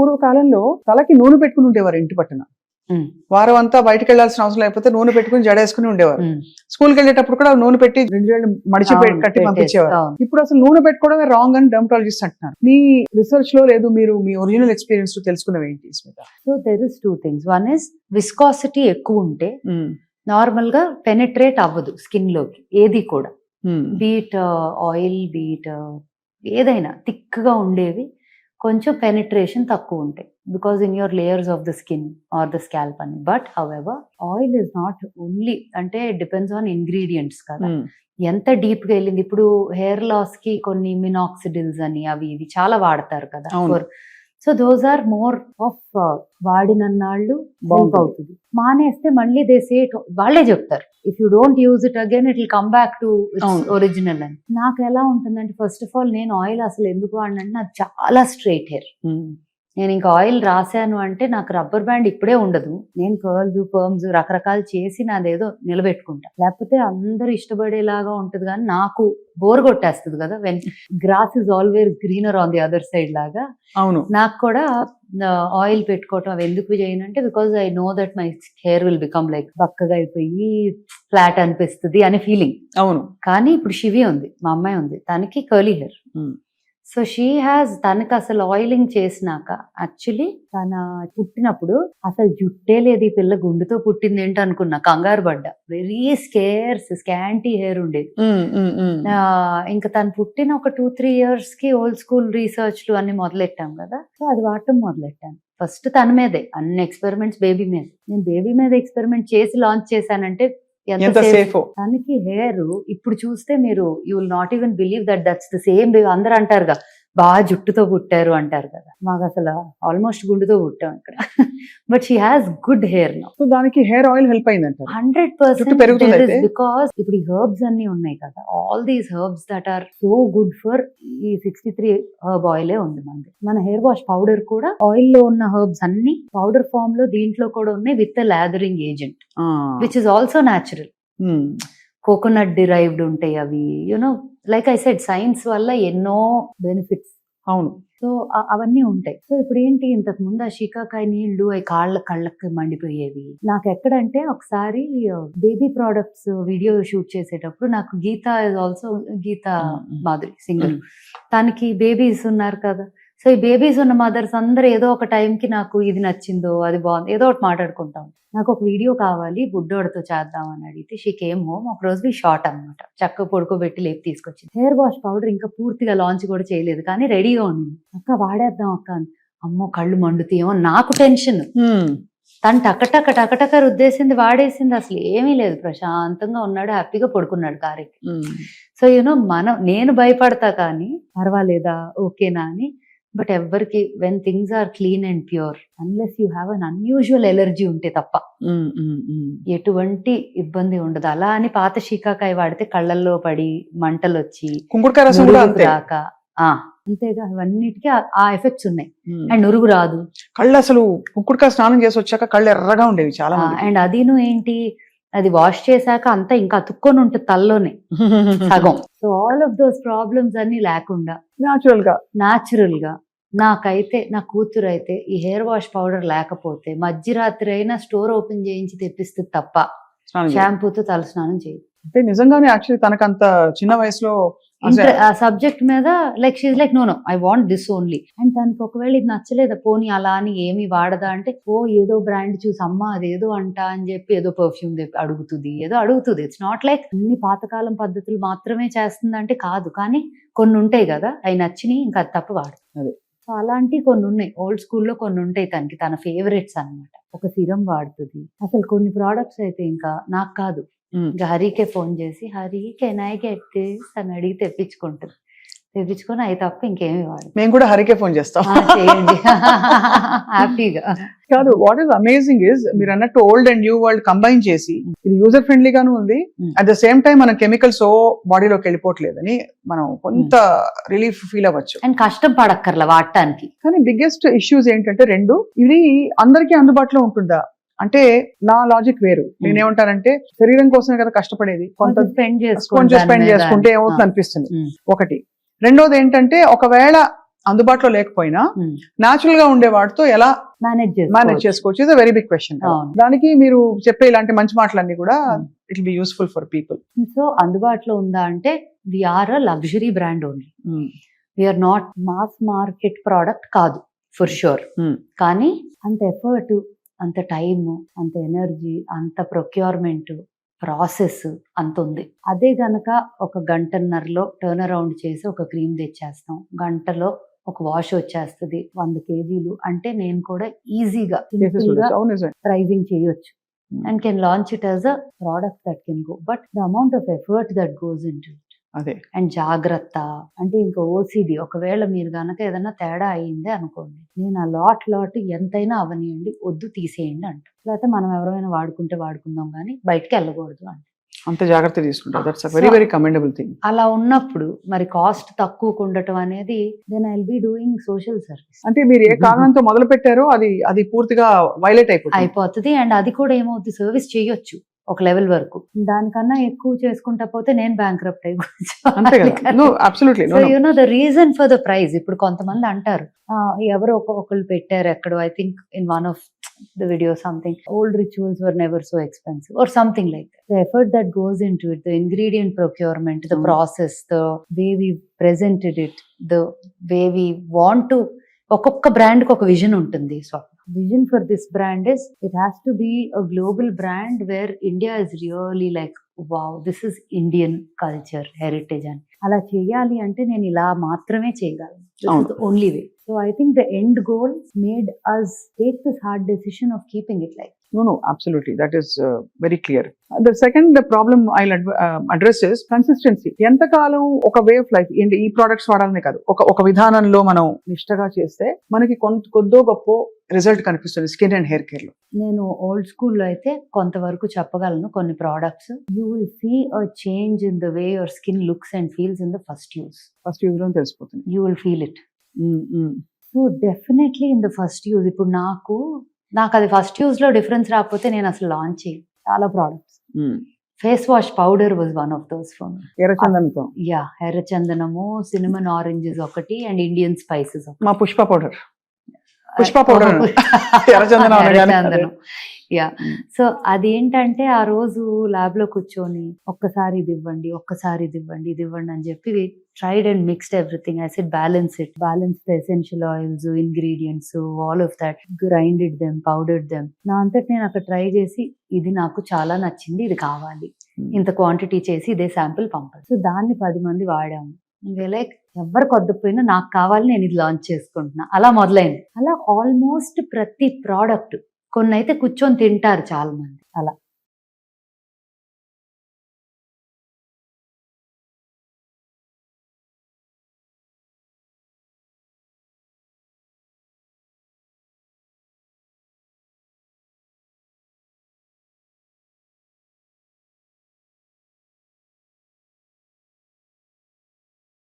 పూర్వకాలంలో తలకి నూనె పెట్టుకుని ఉండేవారు ఇంటి పట్టున. వారం అంతా బయటకు వెళ్ళాల్సిన అవసరం లేకపోతే నూనె పెట్టుకుని జడేసుకుని ఉండేవారు. స్కూల్కి వెళ్ళేటప్పుడు కూడా నూనె పెట్టి రెండు మడిచి కట్టి పంపించేవారు. ఇప్పుడు అసలు నూనె పెట్టుకోవడమే రాంగ్ అని డెమటాలజిస్ట్ అంటున్నారు. మీ రీసెర్చ్లో లేదు మీరు మీ ఒరిజినల్ ఎక్స్పీరియన్స్ తెలుసుకున్నవి ఏంటి so there is two things one is viscosity ఎక్కువ ఉంటే నార్మల్గా పెనిట్రేట్ అవ్వదు స్కిన్లోకి ఏది కూడా. బీట్ ఆయిల్ బీట్ ఏదైనా థిక్గా ఉండేవి కొంచెం పెనిట్రేషన్ తక్కువ ఉంటాయి. Because in your layers of the skin or the scalp అని. But however oil is not only అంటే డిపెండ్స్ ఆన్ ఇంగ్రీడియంట్స్ కదా. ఎంత డీప్గా వెళ్ళింది? ఇప్పుడు హెయిర్ లాస్కి కొన్ని మినాక్సిడిల్స్ అని అవి ఇవి చాలా వాడతారు కదా. అవును. So those are more of వాడినన్నాళ్ళు help. అవుతుంది. మానేస్తే మళ్ళీ దే సే వాళ్ళే చెప్తారు. If you don't use it again it will come back to. Original అని నాకు ఎలా ఉంటుందంటే ఫస్ట్ ఆఫ్ ఆల్ నేను ఆయిల్ అసలు ఎందుకు వాడినంటే నాకు చాలా స్ట్రైట్ హెయిర్ నేను ఇంకా ఆయిల్ రాశాను అంటే నాకు రబ్బర్ బ్యాండ్ ఇప్పుడే ఉండదు. నేను కర్ల్స్ పర్మ్స్ రకరకాలు చేసి నాదేదో నిలబెట్టుకుంటా. లేకపోతే అందరూ ఇష్టపడేలాగా ఉంటుంది కానీ నాకు బోర్ కొట్టేస్తుంది కదా. When grass is always greener on the other side లాగా అవును. నాకు కూడా ఆయిల్ పెట్టుకోవటం అవి ఎందుకు చేయను అంటే because I know that my hair will become like బక్కగా అయిపోయి ఫ్లాట్ అనిపిస్తుంది అనే ఫీలింగ్ అవును. కానీ ఇప్పుడు శివి ఉంది మా అమ్మాయి ఉంది. తనకి curly hair. So she has తనకి అసలు ఆయిలింగ్ చేసినాక యాక్చువల్లీ తన పుట్టినప్పుడు అసలు జుట్టే లేదు ఈ పిల్ల గుండుతో పుట్టింది ఏంటి అనుకున్నా. కంగారు పడ్డా. వెరీ స్కేర్స్ స్కాంటీ హెయిర్ ఉండేది ఇంకా తను పుట్టిన ఒక టూ త్రీ ఇయర్స్కి ఓల్డ్ స్కూల్ రీసెర్చ్లు అన్ని మొదలెట్టాం కదా. సో అది వాడటం మొదలెట్టాను. ఫస్ట్ తన మీదే అన్ని ఎక్స్పెరిమెంట్స్ బేబీ మీద. నేను బేబీ మీద ఎక్స్పెరిమెంట్ చేసి లాంచ్ చేశానంటే ఎంత సేఫ్ తనకి హెయిర్ ఇప్పుడు చూస్తే మీరు you will not even believe that that's the same అందరు అంటారుగా బాగా జుట్టుతో పుట్టారు అంటారు కదా. మాకు అసలు ఆల్మోస్ట్ గుండుతో పుట్టాం ఇక్కడ. But she has good hair now so దానికి హెయిర్ ఆయిల్ హెల్ప్ అయింది హండ్రెడ్ అయితే? బికాస్ ఇప్పుడు ఈ హర్బ్స్ అన్ని ఉన్నాయి కదా. All these herbs that are so good for ఈ సిక్స్టీ త్రీ హర్బ్ ఆయిలే ఉంది మనది. మన హెయిర్ వాష్ పౌడర్ కూడా ఆయిల్లో ఉన్న హర్బ్స్ అన్ని పౌడర్ ఫామ్లో దీంట్లో కూడా ఉన్నాయి with lathering agent which is also natural coconut derived ఉంటాయి అవి you know like I said science వల్ల ఎన్నో బెనిఫిట్స్ అవును. సో అవన్నీ ఉంటాయి. సో ఇప్పుడు ఏంటి ఇంతకు ముందు ఆ షికాకాయ నీళ్ళు అవి కాళ్ళ కళ్ళకి మండిపోయేవి. నాకు ఎక్కడంటే ఒకసారి బేబీ ప్రోడక్ట్స్ వీడియో షూట్ చేసేటప్పుడు నాకు Geetha is also Geetha Madhuri singer తనకి బేబీస్ ఉన్నారు కదా. సో ఈ బేబీస్ ఉన్న మదర్స్ అందరూ ఏదో ఒక టైంకి నాకు ఇది నచ్చిందో అది బాగుంది ఏదో ఒకటి మాట్లాడుకుంటాం. నాకు ఒక వీడియో కావాలి బుడ్డోడితో చేద్దాం అని అడిగితే షీ కేమ్ హోమ్ ఒక రోజు షార్ట్ అన్నమాట. చక్క పడుకోబెట్టి లేపి తీసుకొచ్చింది. హెయిర్ వాష్ పౌడర్ ఇంకా పూర్తిగా లాంచ్ కూడా చేయలేదు కానీ రెడీగా ఉంది. అక్క వాడేద్దాం అక్క. అమ్మో కళ్ళు మండుతాయేమో నాకు టెన్షన్ తను టకటక టకటక రుద్దేసింది వాడేసింది అసలు ఏమీ లేదు. ప్రశాంతంగా ఉన్నాడు హ్యాపీగా పడుకున్నాడు కారెక్కి సో యూనో మనం నేను భయపడతా కానీ పర్వాలేదా ఓకేనా అని బట్ ఎవ్వరికి when things are clean and pure unless you have an unusual allergy ఉంటే తప్ప. ఎటువంటి ఇబ్బంది ఉండదు. అలా అని పాత షీకాకాయ వాడితే కళ్ళల్లో పడి మంటలు వచ్చి ఆ, అంతేగా. ఇవన్నిటికీ ఆ- ఎఫెక్ట్స్ ఉన్నాయి. అండ్ నురుగు రాదు. కళ్ళు అసలు కుంకుడుకాయ స్నానం చేసి వచ్చాక కళ్ళు ఎర్రగా ఉండేవి చాలా. అండ్ అదిను ఏంటి? అది వాష్ చేశాక అంతా ఇంకా అతుక్కొని ఉంటుంది తల్లోనే. సగం. So all of those problems అన్ని లేకుండా. న్యాచురల్గా. న్యాచురల్గా. నాకైతే నా కూతురు అయితే ఈ హెయిర్ వాష్ పౌడర్ లేకపోతే మధ్యరాత్రి అయినా స్టోర్ ఓపెన్ చేయించి తెప్పిస్తుంది తప్ప స్నానం. షాంపూతో తలస్నానం చేయదు అంటే నిజంగానే యాక్చువల్లీ తనకంత చిన్న వయసులో సబ్జెక్ట్ మీద like she's like no no I want this only and తనకి ఒకవేళ ఇది నచ్చలేదా పోనీ అలా అని ఏమి వాడదా? అంటే ఓ ఏదో బ్రాండ్ చూసి అమ్మ అదేదో అంట అని చెప్పి ఏదో పర్ఫ్యూమ్ అడుగుతుంది ఏదో అడుగుతుంది. ఇట్స్ నాట్ లైక్ అన్ని పాతకాలం పద్ధతులు మాత్రమే చేస్తుందంటే కాదు. కానీ కొన్ని ఉంటాయి కదా అవి నచ్చినాయి ఇంకా అది తప్ప వాడు అదే. సో అలాంటివి కొన్ని ఉన్నాయి. ఓల్డ్ స్కూల్లో కొన్ని ఉంటాయి తనకి. తన ఫేవరెట్స్ అన్నమాట. ఒక సిరం వాడుతుంది. అసలు కొన్ని ప్రోడక్ట్స్ అయితే ఇంకా నాకు కాదు. ఇంకా హరికే ఫోన్ చేసి హరి కెన్ ఐ గెట్ అని అడిగి తెప్పించుకుంటుంది. తెప్పించుకొని అవి తప్ప ఇంకేమి వాడు మేము కూడా హరికే ఫోన్ చేస్తాం. చేయండి. హ్యాపీగా. కాదు వాట్ ఈస్ అమేజింగ్ ఇస్ మీరు అన్నట్టు old and new world combine చేసి ఇది యూజర్ ఫ్రెండ్లీ గాను ఉంది. అట్ ద సేమ్ టైం మన కెమికల్స్ ఓ బాడీలోకి వెళ్ళిపోవట్లేదని మనం కొంత రిలీఫ్ ఫీల్ అవ్వచ్చు. అండ్ కష్టం పడక్కర్ల వాడటానికి. కానీ బిగ్గెస్ట్ ఇష్యూస్ ఏంటంటే రెండు ఇది అందరికీ అందుబాటులో ఉంటుందా? అంటే నా లాజిక్ వేరు. నేనేమంటానంటే శరీరం కోసమే కదా కష్టపడేది. కొంత స్పెండ్ కొంచెం స్పెండ్ చేసుకుంటే ఏమవుతుంది అనిపిస్తుంది ఒకటి. రెండోది ఏంటంటే ఒకవేళ అందుబాటులో లేకపోయినా Hmm. న్యాచురల్గా ఉండే వాటితో ఎలా మేనేజ్ మేనేజ్ చేసుకోవచ్చు? Is very big question. దానికి మీరు చెప్పే ఇలాంటి మంచి మాటలన్నీ కూడా Hmm. It will be useful for people so అందుబాటులో ఉందా అంటే we're a luxury brand only we're not mass market product కాదు ఫర్ షూర్ Hmm. కానీ అంత ఎఫర్ట్ అంత టైం అంత ఎనర్జీ అంత ప్రొక్యూర్మెంట్ ప్రాసెస్ అంత ఉంది. అదే గనక ఒక గంటన్నరలో టర్న్ అరౌండ్ చేసి ఒక క్రీమ్ తెచ్చేస్తాం. గంటలో ఒక వాష్ వచ్చేస్తుంది వంద కేజీలు. అంటే నేను కూడా ఈజీగా ప్రైజింగ్ చేయొచ్చు. And can launch it as a product that can go but the amount of effort that goes in to అదే. అండ్ జాగ్రత్త. అంటే ఇంకా ఓసిడి ఒకవేళ మీరు గనక ఏదైనా తేడా అయ్యింది అనుకోండి నేను ఆ లాట్ లాట్ ఎంతైనా అవనియండి వద్దు తీసేయండి అంట. లేకపోతే మనం ఎవరైనా వాడుకుంటే వాడుకుందాం కానీ బయటకి వెళ్ళకూడదు అంట. అంత జాగ్రత్త తీసుకుంటారు. That's very very commendable thing అలా ఉన్నప్పుడు మరి కాస్ట్ తక్కువకు ఉండటం అనేది then I be doing social service అంటే మీరు ఏ కారణంతో మొదలు పెట్టారో అది అది పూర్తిగా వైలేట్ అయిపోతుంది. అయిపోతుంది. అండ్ అది కూడా ఏమవుతుంది సర్వీస్ చేయొచ్చు. ఒక లెవెల్ వరకు. దానికన్నా ఎక్కువ చేసుకుంటా పోతే నేను no absolutely so you know the reason for the price ఇప్పుడు కొంతమంది అంటారు "ఆ, ఎవరో ఒక ఒకళ్ళు పెట్టారు ఎక్కడో I think in one of the video something old rituals were never so expensive or something like the effort that goes in to it the ingredient procurement the. Process the way we presented it the way we want to ఒక్కొక్క బ్రాండ్కి ఒక vision ఉంటుంది so vision for this brand is it has to be a global brand where India is really like wow this is Indian culture heritage అని. అలా చేయాలి అంటే నేను ఇలా మాత్రమే చేయగలను. Only way so I think the end goal made us take this hard decision of keeping it like No, no, absolutely. That is uh, very clear. The second the problem I'll adv- uh, address is consistency. ఎంతకాలం ఒక way of life ఏంటి ఈ products వాడాలనే కాదు ఒక ఒక విధానంలో మనం నిష్టగా చేస్తే మనకి కొంత కొద్దో గొప్ప రిజల్ట్ కనిపిస్తుంది స్కిన్ అండ్ హెయిర్ కేర్లో నేను ఓల్డ్ స్కూల్లో అయితే కొంతవరకు చెప్పగలను కొన్ని products you will see a change in the way your skin looks and feels in the first use first యూజ్లో తెలిసిపోతుంది you will feel it. So definitely in the first use ఇప్పుడు నాకు నాకు అది ఫస్ట్ యూజ్లో డిఫరెన్స్ రాకపోతే నేను అసలు launch చేయను. చాలా products. Face wash powder was one of those ఎర్రచందనంతో. యా ఎర్రచందనము సినిమన్ ఆరెంజెస్ ఒకటి అండ్ ఇండియన్ స్పైసెస్ మా పుష్ప పౌడర్ పుష్ప. ఎర్రచందనం యా. సో అదేంటంటే ఆ రోజు ల్యాబ్లో కూర్చొని ఒక్కసారి ఇది ఇవ్వండి ఒక్కసారి ఇది ఇవ్వండి ఇది ఇవ్వండి అని చెప్పి tried and mixed everything I set balance it balance the essential oils ingredients all of that grinded them powdered them నా అంతటి నేను అక్కడ ట్రై చేసి ఇది నాకు చాలా నచ్చింది ఇది కావాలి. Mm. ఇంత క్వాంటిటీ చేసి ఇదే శాంపిల్ పంపాలి. సో దాన్ని పది మంది వాడాము. లైక్ ఎవరికి వద్దపోయినా నాకు కావాలి నేను ఇది లాంచ్ చేసుకుంటున్నా. అలా మొదలైంది. అలా ఆల్మోస్ట్ ప్రతి ప్రోడక్ట్ కొన్ని అయితే కూర్చొని తింటారు చాలా మంది అలా.